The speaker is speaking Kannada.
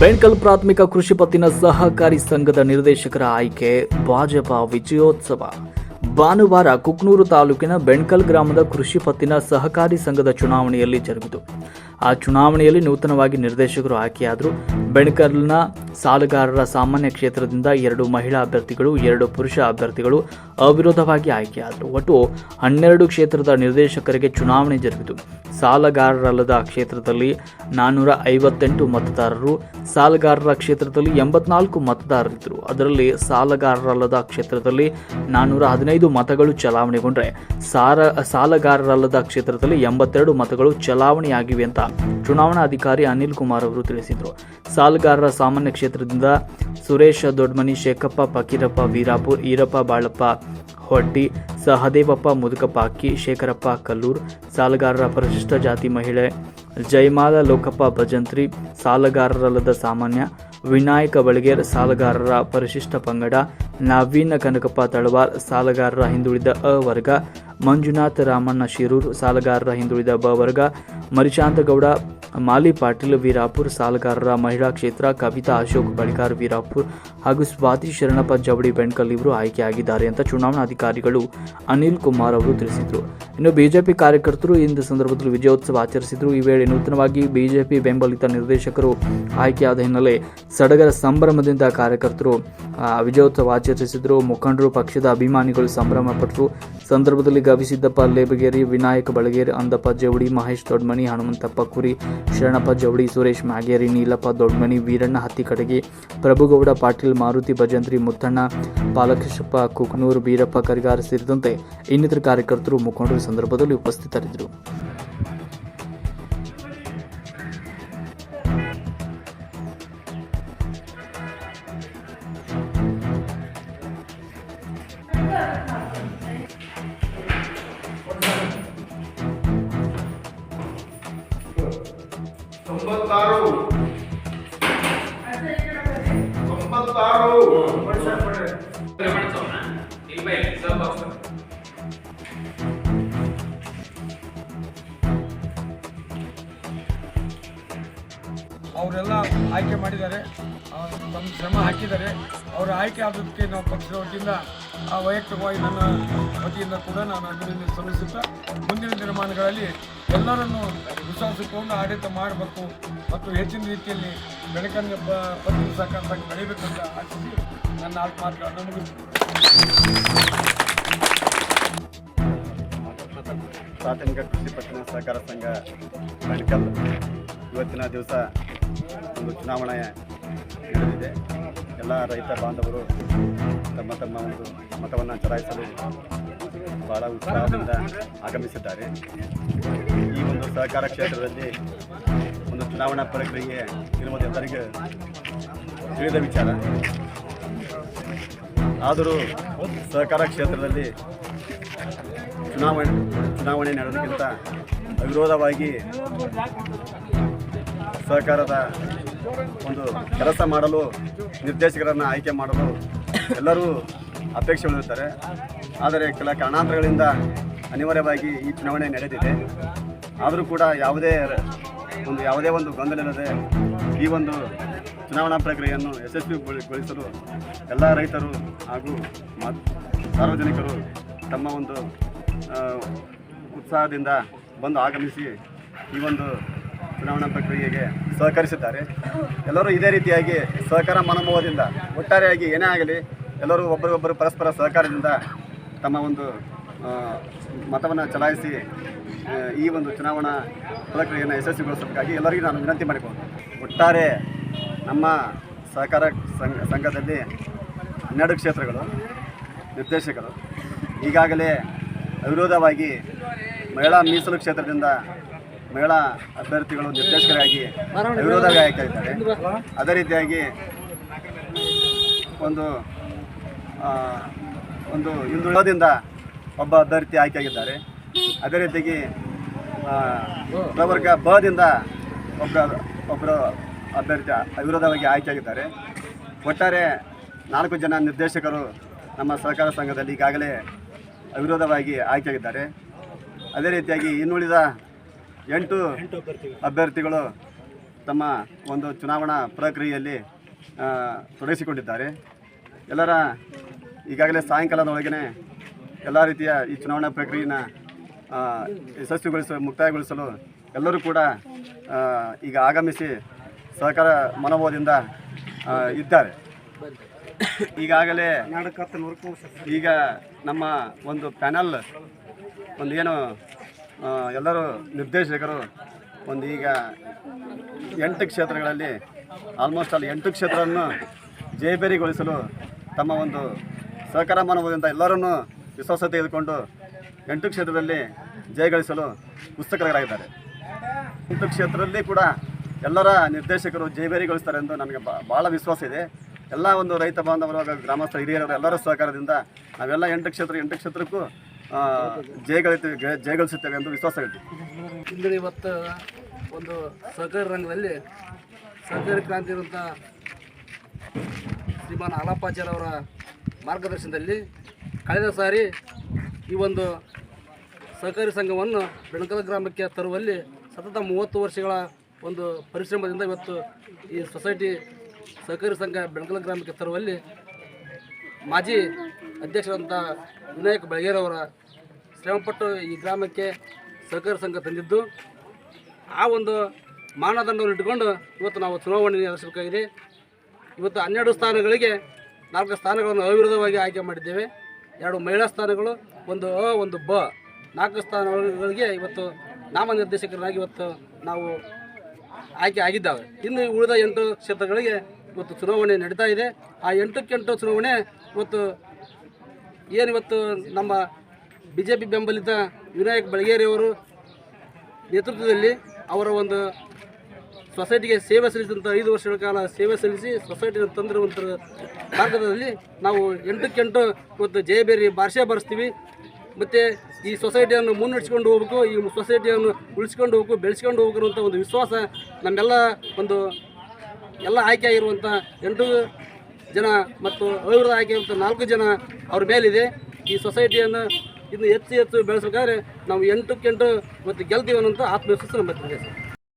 ಬೆಣ್ಕಲ್ ಪ್ರಾಥಮಿಕ ಕೃಷಿ ಪತ್ತಿನ ಸಹಕಾರಿ ಸಂಘದ ನಿರ್ದೇಶಕರ ಆಯ್ಕೆ, ಭಾಜಪಾ ವಿಜಯೋತ್ಸವ. ಭಾನುವಾರ ಕುಕ್ನೂರು ತಾಲೂಕಿನ ಬೆಣ್ಕಲ್ ಗ್ರಾಮದ ಕೃಷಿ ಪತ್ತಿನ ಸಹಕಾರಿ ಸಂಘದ ಚುನಾವಣೆಯಲ್ಲಿ ಜರುಗಿತು. ಆ ಚುನಾವಣೆಯಲ್ಲಿ ನೂತನವಾಗಿ ನಿರ್ದೇಶಕರು ಆಯ್ಕೆಯಾದರು ಬೆಣ್ಕಲ್ನ ಸಾಲಗಾರರ ಸಾಮಾನ್ಯ ಕ್ಷೇತ್ರದಿಂದ ಎರಡು ಮಹಿಳಾ ಅಭ್ಯರ್ಥಿಗಳು, ಎರಡು ಪುರುಷ ಅಭ್ಯರ್ಥಿಗಳು ಅವಿರೋಧವಾಗಿ ಆಯ್ಕೆಯಾದರು. ಒಟ್ಟು ಹನ್ನೆರಡು ಕ್ಷೇತ್ರದ ನಿರ್ದೇಶಕರಿಗೆ ಚುನಾವಣೆ ಜರುಗಿತು. ಸಾಲಗಾರರಲ್ಲದ ಕ್ಷೇತ್ರದಲ್ಲಿ ನಾನ್ನೂರ ಐವತ್ತೆಂಟು ಮತದಾರರು, ಸಾಲಗಾರರ ಕ್ಷೇತ್ರದಲ್ಲಿ ಎಂಬತ್ನಾಲ್ಕು ಮತದಾರರಿದ್ದರು ಅದರಲ್ಲಿ ಸಾಲಗಾರರಲ್ಲದ ಕ್ಷೇತ್ರದಲ್ಲಿ ನಾನ್ನೂರ ಹದಿನೈದು ಮತಗಳು ಚಲಾವಣೆಗೊಂಡರೆ, ಸಾರ, ಸಾಲಗಾರರಲ್ಲದ ಕ್ಷೇತ್ರದಲ್ಲಿ ಎಂಬತ್ತೆರಡು ಮತಗಳು ಚಲಾವಣೆಯಾಗಿವೆ ಅಂತ ಚುನಾವಣಾಧಿಕಾರಿ ಅನಿಲ್ ಕುಮಾರ್ ಅವರು ತಿಳಿಸಿದರು. ಸಾಲಗಾರರ ಸಾಮಾನ್ಯ ಕ್ಷೇತ್ರದಿಂದ ಸುರೇಶ ದೊಡ್ಮನಿ, ಶೇಖಪ್ಪ, ಫಕೀರಪ್ಪ ವೀರಾಪುರ್ ಈರಪ್ಪ, ಬಾಳಪ್ಪ, ಹೊಟ್ಟಿ, ಸಹದೇವಪ್ಪ, ಮುದುಕಪ್ಪ, ಅಕ್ಕಿ, ಶೇಖರಪ್ಪ, ಕಲ್ಲೂರ್, ಸಾಲಗಾರರ ಪರಿಶಿಷ್ಟ ಜಾತಿ ಮಹಿಳೆ, ಜಯಮಾಲ, ಲೋಕಪ್ಪ, ಭಜಂತ್ರಿ, ಸಾಲಗಾರರಲ್ಲದ ಸಾಮಾನ್ಯ, ವಿನಾಯಕ ಬಳಿಗೇರ್, ಸಾಲಗಾರರ ಪರಿಶಿಷ್ಟ ಪಂಗಡ, ನವೀನ ಕನಕಪ್ಪ ತಳವಾರ್, ಸಾಲಗಾರರ ಹಿಂದುಳಿದ ಅ ವರ್ಗ, ಮಂಜುನಾಥ ರಾಮಣ್ಣ ಶಿರೂರ್, ಸಾಲಗಾರರ ಹಿಂದುಳಿದ ಬ ವರ್ಗ, ಮರಿಶಾಂತಗೌಡ ಮಾಲಿ ಪಾಟೀಲ್, ವೀರಾಪುರ್ ಸಾಲಗಾರರ ಮಹಿಳಾ ಕ್ಷೇತ್ರ, ಕವಿತಾ ಅಶೋಕ್, ಬಳಿಗಾರ್, ವೀರಾಪುರ್ ಹಾಗೂ ಸ್ವಾತಿ ಶರಣಪ್ಪ ಜವಳಿ ಬೆಣ್ಕಲ್ ಇವರು ಆಯ್ಕೆಯಾಗಿದ್ದಾರೆ ಅಂತ ಚುನಾವಣಾಧಿಕಾರಿಗಳು ಅನಿಲ್ ಕುಮಾರ್ ಅವರು ತಿಳಿಸಿದರು. ಇನ್ನು ಬಿಜೆಪಿ ಕಾರ್ಯಕರ್ತರು ಇಂದು ಸಂದರ್ಭದಲ್ಲಿ ವಿಜಯೋತ್ಸವ ಆಚರಿಸಿದರು. ಈ ವೇಳೆ ನೂತನವಾಗಿ ಬಿಜೆಪಿ ಬೆಂಬಲಿತ ನಿರ್ದೇಶಕರು ಆಯ್ಕೆಯಾದ ಹಿನ್ನೆಲೆ ಸಡಗರ ಸಂಭ್ರಮದಿಂದ ಕಾರ್ಯಕರ್ತರು ವಿಜಯೋತ್ಸವ ಆಚರಿಸಿದರು. ಮುಖಂಡರು, ಪಕ್ಷದ ಅಭಿಮಾನಿಗಳು ಸಂಭ್ರಮ ಪಟ್ಟರು. ಸಂದರ್ಭದಲ್ಲಿ ಗವಿಸಿದ್ದಪ್ಪ, ಲೇಬಗೇರಿ, ವಿನಾಯಕ ಬಳಗೇರಿ, ಅಂದಪ್ಪ, ಜವಡಿ, ಮಹೇಶ್ ದೊಡ್ಮನಿ, ಹನುಮಂತಪ್ಪ ಕುರಿ ಶರಣಪ್ಪ ಜವಳಿ, ಸುರೇಶ್ ಮ್ಯಾಗೇರಿ ನೀಲಪ್ಪ ದೊಡ್ಮನಿ, ವೀರಣ್ಣ ಹತ್ತಿಕಡಗಿ ಪ್ರಭುಗೌಡ, ಪಾಟೀಲ್, ಮಾರುತಿ ಭಜಂತ್ರಿ, ಮುತ್ತಣ್ಣ ಪಾಲಕೃಷ್ಣಪ್ಪ ಕುಕ್ನೂರು, ಬೀರಪ್ಪ, ಕರಿಗಾರ ಸೇರಿದಂತೆ ಇನ್ನಿತರ ಕಾರ್ಯಕರ್ತರು ಮುಖಂಡರು ಸಂದರ್ಭದಲ್ಲಿ ಉಪಸ್ಥಿತರಿದ್ದರು. ತೊಂಬತ್ತಾರು. ತೊಂಬತ್ತಾರು. ಅವರೆಲ್ಲ ಆಯ್ಕೆ ಮಾಡಿದ್ದಾರೆ. ತಮ್ಮ ಶ್ರಮ ಹಾಕಿದ್ದಾರೆ. ಅವರ ಆಯ್ಕೆ ಆದಕ್ಕೆ ನಾವು ಪಕ್ಷದ ವತಿಯಿಂದ ಆ ವೈಯಕ್ತಿಕವಾಗಿ ನನ್ನ ವತಿಯಿಂದ ಕೂಡ ನಾನು ಅಭಿನಂದನೆ ಸಲ್ಲಿಸುತ್ತಾ ಮುಂದಿನ ದಿನಮಾನಗಳಲ್ಲಿ ಎಲ್ಲರನ್ನು ವಿಶ್ವಾಸಕೊಂಡು ಆಡಳಿತ ಮಾಡಬೇಕು ಮತ್ತು ಹೆಚ್ಚಿನ ರೀತಿಯಲ್ಲಿ ಬೆಳಕನ್ನು ಪ್ರತಿನಿಧಿಸಕ್ಕಂತ ಬೆಳಿಬೇಕಂತ ಆಶಿಸಿ ನನ್ನ ನಾಲ್ಕು ಮಾತುಗಳನ್ನು ಮುಗಿಸ್ತೇನೆ. ಪ್ರಾಥಮಿಕ ಕೃಷಿ ಪತ್ತಿನ ಸಹಕಾರ ಸಂಘ ಮೆಡಿಕಲ್ ಇವತ್ತಿನ ದಿವಸ ಒಂದು ಚುನಾವಣೆ ನಡೆದಿದೆ. ಎಲ್ಲ ರೈತ ಬಾಂಧವರು ತಮ್ಮ ತಮ್ಮ ಒಂದು ಮತವನ್ನು ಚಲಾಯಿಸಲು ಬಹಳ ಉತ್ಸಾಹದಿಂದ ಆಗಮಿಸಿದ್ದಾರೆ. ಈ ಒಂದು ಸಹಕಾರ ಕ್ಷೇತ್ರದಲ್ಲಿ ಒಂದು ಚುನಾವಣಾ ಪ್ರಕ್ರಿಯೆ ಇರುವುದು ಎಲ್ಲರಿಗೆ ತಿಳಿದ ವಿಚಾರ. ಆದರೂ ಸಹಕಾರ ಕ್ಷೇತ್ರದಲ್ಲಿ ಚುನಾವಣೆ ಚುನಾವಣೆ ನಡೆದಕ್ಕಿಂತ ಅವಿರೋಧವಾಗಿ ಸಹಕಾರದ ಒಂದು ಕೆಲಸ ಮಾಡಲು ನಿರ್ದೇಶಕರನ್ನು ಆಯ್ಕೆ ಮಾಡಲು ಎಲ್ಲರೂ ಅಪೇಕ್ಷೆ ಹೊಂದಿರುತ್ತಾರೆ. ಆದರೆ ಕೆಲ ಕಾರಣಾಂತರಗಳಿಂದ ಅನಿವಾರ್ಯವಾಗಿ ಈ ಚುನಾವಣೆ ನಡೆದಿದೆ. ಆದರೂ ಕೂಡ ಯಾವುದೇ ಒಂದು ಯಾವುದೇ ಒಂದು ಗೊಂದಲ ಇಲ್ಲದೆ ಈ ಒಂದು ಚುನಾವಣಾ ಪ್ರಕ್ರಿಯೆಯನ್ನು ಯಶಸ್ವಿಗೊಳಿಸಲು ಎಲ್ಲ ರೈತರು ಹಾಗೂ ಸಾರ್ವಜನಿಕರು ತಮ್ಮ ಒಂದು ಉತ್ಸಾಹದಿಂದ ಬಂದು ಆಗಮಿಸಿ ಈ ಒಂದು ಚುನಾವಣಾ ಪ್ರಕ್ರಿಯೆಗೆ ಸಹಕರಿಸಿದ್ದಾರೆ. ಎಲ್ಲರೂ ಇದೇ ರೀತಿಯಾಗಿ ಸಹಕಾರ ಮನೋಭಾವದಿಂದ ಒಟ್ಟಾರೆಯಾಗಿ ಏನೇ ಆಗಲಿ ಎಲ್ಲರೂ ಒಬ್ಬರಿಗೊಬ್ಬರು ಪರಸ್ಪರ ಸಹಕಾರದಿಂದ ತಮ್ಮ ಒಂದು ಮತವನ್ನು ಚಲಾಯಿಸಿ ಈ ಒಂದು ಚುನಾವಣಾ ಪ್ರಕ್ರಿಯೆಯನ್ನು ಯಶಸ್ವಿಗೊಳಿಸೋದಕ್ಕಾಗಿ ಎಲ್ಲರಿಗೂ ನಾನು ವಿನಂತಿ ಮಾಡಿಕೊಂಡು ಒಟ್ಟಾರೆ ನಮ್ಮ ಸಹಕಾರ ಸಂಘ, ಸಂಘದಲ್ಲಿ ಹನ್ನೆರಡು ಕ್ಷೇತ್ರಗಳು, ನಿರ್ದೇಶಕರು, ಈಗಾಗಲೇ ಅವಿರೋಧವಾಗಿ ಮಹಿಳಾ ಮೀಸಲು ಕ್ಷೇತ್ರದಿಂದ ಮಹಿಳಾ ಅಭ್ಯರ್ಥಿಗಳು ನಿರ್ದೇಶಕರಾಗಿ ಅವಿರೋಧವಾಗಿ ಆಯ್ಕೆ ಇದ್ದಾರೆ. ಅದೇ ರೀತಿಯಾಗಿ ಒಂದು ಒಂದು ಹಿಂದುಳಿದಿಂದ ಒಬ್ಬ ಅಭ್ಯರ್ಥಿ ಆಯ್ಕೆಯಾಗಿದ್ದಾರೆ. ಅದೇ ರೀತಿಯಾಗಿ ಪ್ರವರ್ಗ ಬದಿಂದ ಒಬ್ಬ, ಒಬ್ಬರು ಅಭ್ಯರ್ಥಿ ಅವಿರೋಧವಾಗಿ ಆಯ್ಕೆಯಾಗಿದ್ದಾರೆ. ಒಟ್ಟಾರೆ ನಾಲ್ಕು ಜನ ನಿರ್ದೇಶಕರು ನಮ್ಮ ಸಹಕಾರ ಸಂಘದಲ್ಲಿ ಈಗಾಗಲೇ ಅವಿರೋಧವಾಗಿ ಆಯ್ಕೆಯಾಗಿದ್ದಾರೆ. ಅದೇ ರೀತಿಯಾಗಿ ಇನ್ನುಳಿದ ಎಂಟು ಅಭ್ಯರ್ಥಿಗಳು ತಮ್ಮ ಒಂದು ಚುನಾವಣಾ ಪ್ರಕ್ರಿಯೆಯಲ್ಲಿ ತೊಡಗಿಸಿಕೊಂಡಿದ್ದಾರೆ. ಎಲ್ಲರ ಈಗಾಗಲೇ ಸಾಯಂಕಾಲದೊಳಗೇ ಎಲ್ಲ ರೀತಿಯ ಈ ಚುನಾವಣಾ ಪ್ರಕ್ರಿಯೆನ ಯಶಸ್ವಿಗೊಳಿಸ ಮುಕ್ತಾಯಗೊಳಿಸಲು ಎಲ್ಲರೂ ಕೂಡ ಈಗ ಆಗಮಿಸಿ ಸಹಕಾರ ಮನೋಭಾವದಿಂದ ಇದ್ದಾರೆ. ಈಗಾಗಲೇ ಈಗ ನಮ್ಮ ಒಂದು ಪ್ಯಾನಲ್ ಒಂದು ಏನು ಎಲ್ಲರೂ ನಿರ್ದೇಶಕರು ಒಂದು ಈಗ ಎಂಟು ಕ್ಷೇತ್ರಗಳಲ್ಲಿ, ಆಲ್ಮೋಸ್ಟ್ ಅಲ್ಲಿ ಎಂಟು ಕ್ಷೇತ್ರವನ್ನು ಜಯಬೇರಿಗೊಳಿಸಲು ತಮ್ಮ ಒಂದು ಸಹಕಾರ ಮನೋಭಾವದಿಂದ ಎಲ್ಲರನ್ನೂ ವಿಶ್ವಾಸ ತೆಗೆದುಕೊಂಡು ಎಂಟು ಕ್ಷೇತ್ರದಲ್ಲಿ ಜಯಗಳಿಸಲು ಪುಸ್ತಕರಾಗಿದ್ದಾರೆ ಎಂಟು ಕ್ಷೇತ್ರದಲ್ಲಿ ಕೂಡ ಎಲ್ಲರ ನಿರ್ದೇಶಕರು ಜಯಬೇರಿಗೊಳಿಸ್ತಾರೆ ಎಂದು ನನಗೆ ಬಹಳ ವಿಶ್ವಾಸ ಇದೆ. ಎಲ್ಲ ಒಂದು ರೈತ ಬಾಂಧವರು ಗ್ರಾಮಸ್ಥ ಹಿರಿಯರು ಎಲ್ಲರ ಸಹಕಾರದಿಂದ ನಾವೆಲ್ಲ ಎಂಟು ಕ್ಷೇತ್ರ, ಎಂಟು ಕ್ಷೇತ್ರಕ್ಕೂ ಜಯಗಳಿತೀವಿ ಜಯಗಳಿಸುತ್ತೇವೆ ಎಂದು ವಿಶ್ವಾಸ ಇದೆ ಇಂದು ಇವತ್ತು ಒಂದು ಸಹಕಾರ ರಂಗದಲ್ಲಿ ಸಹಕಾರಿ ಕ್ರಾಂತಿ ಇರುವಂಥ ಶ್ರೀಮಾನ್ ಅವರ ಮಾರ್ಗದರ್ಶನದಲ್ಲಿ ಕಳೆದ ಸಾರಿ ಈ ಒಂದು ಸಹಕಾರಿ ಸಂಘವನ್ನು ಬೆಣಕಲ ಗ್ರಾಮಕ್ಕೆ ತರುವಲ್ಲಿ ಸತತ ಮೂವತ್ತು ವರ್ಷಗಳ ಒಂದು ಪರಿಶ್ರಮದಿಂದ ಇವತ್ತು ಈ ಸೊಸೈಟಿ ಸಹಕಾರಿ ಸಂಘ ಬೆಣಕಲ ಗ್ರಾಮಕ್ಕೆ ತರುವಲ್ಲಿ ಮಾಜಿ ಅಧ್ಯಕ್ಷರಂಥ ವಿನಾಯಕ್ ಬೆಳಗೇರವರ ಶ್ರಮಪಟ್ಟು ಈ ಗ್ರಾಮಕ್ಕೆ ಸಹಕಾರಿ ಸಂಘ ತಂದಿದ್ದು, ಆ ಒಂದು ಮಾನದಂಡವನ್ನು ಇಟ್ಟುಕೊಂಡು ಇವತ್ತು ನಾವು ಚುನಾವಣೆ ನಡೆಸಬೇಕಾಗಿದೆ. ಇವತ್ತು ಹನ್ನೆರಡು ಸ್ಥಾನಗಳಿಗೆ ನಾಲ್ಕು ಸ್ಥಾನಗಳನ್ನು ಅವಿರೋಧವಾಗಿ ಆಯ್ಕೆ ಮಾಡಿದ್ದೇವೆ. ಎರಡು ಮಹಿಳಾ ಸ್ಥಾನಗಳು, ಒಂದು ಅ, ಒಂದು ಬ. ನಾಲ್ಕು ಸ್ಥಾನಗಳಿಗೆ ಇವತ್ತು ನಾಮನಿರ್ದೇಶಕರಾಗಿ ಇವತ್ತು ನಾವು ಆಯ್ಕೆ ಆಗಿದ್ದಾವೆ. ಇನ್ನು ಉಳಿದ ಎಂಟು ಕ್ಷೇತ್ರಗಳಿಗೆ ಇವತ್ತು ಚುನಾವಣೆ ನಡೀತಾ ಇದೆ. ಆ ಎಂಟಕ್ಕೆ ಎಂಟು ಚುನಾವಣೆ ಇವತ್ತು ಏನು ಇವತ್ತು ನಮ್ಮ ಬಿ ಜೆ ಪಿ ಬೆಂಬಲಿತ ವಿನಾಯಕ್ ಬೆಳಗೇರಿಯವರು ನೇತೃತ್ವದಲ್ಲಿ ಅವರ ಒಂದು ಸೊಸೈಟಿಗೆ ಸೇವೆ ಸಲ್ಲಿಸಿದಂಥ ಐದು ವರ್ಷಗಳ ಕಾಲ ಸೇವೆ ಸಲ್ಲಿಸಿ ಸೊಸೈಟಿಯನ್ನು ತಂದಿರುವಂಥ ಮಾರ್ಗದಲ್ಲಿ ನಾವು ಎಂಟಕ್ಕೆಂಟು ಇವತ್ತು ಜಯಬೇರಿ ಭಾಷೆ ಬರೆಸ್ತೀವಿ. ಮತ್ತು ಈ ಸೊಸೈಟಿಯನ್ನು ಮುನ್ನಡೆಸ್ಕೊಂಡು ಹೋಗ್ಬೇಕು, ಈ ಸೊಸೈಟಿಯನ್ನು ಉಳಿಸ್ಕೊಂಡು ಹೋಗ್ಬೇಕು, ಬೆಳೆಸ್ಕೊಂಡು ಹೋಗಿರುವಂಥ ಒಂದು ವಿಶ್ವಾಸ ನಮ್ಮೆಲ್ಲ ಒಂದು ಎಲ್ಲ ಆಯ್ಕೆ ಆಗಿರುವಂಥ ಎಂಟು ಜನ ಮತ್ತು ಅವಿರೋಧ ಆಯ್ಕೆ ಆಗಿರುವಂಥ ನಾಲ್ಕು ಜನ ಅವ್ರ ಮೇಲಿದೆ. ಈ ಸೊಸೈಟಿಯನ್ನು ಇನ್ನು ಹೆಚ್ಚು ಹೆಚ್ಚು ಬೆಳೆಸಬೇಕಾದ್ರೆ ನಾವು ಎಂಟಕ್ಕೆಂಟು ಮತ್ತು ಗೆಲ್ತೀವಿ ಅನ್ನೋಂಥ ಆತ್ಮವಿಶ್ವಾಸ ನಮ್ಮ ಸರ್.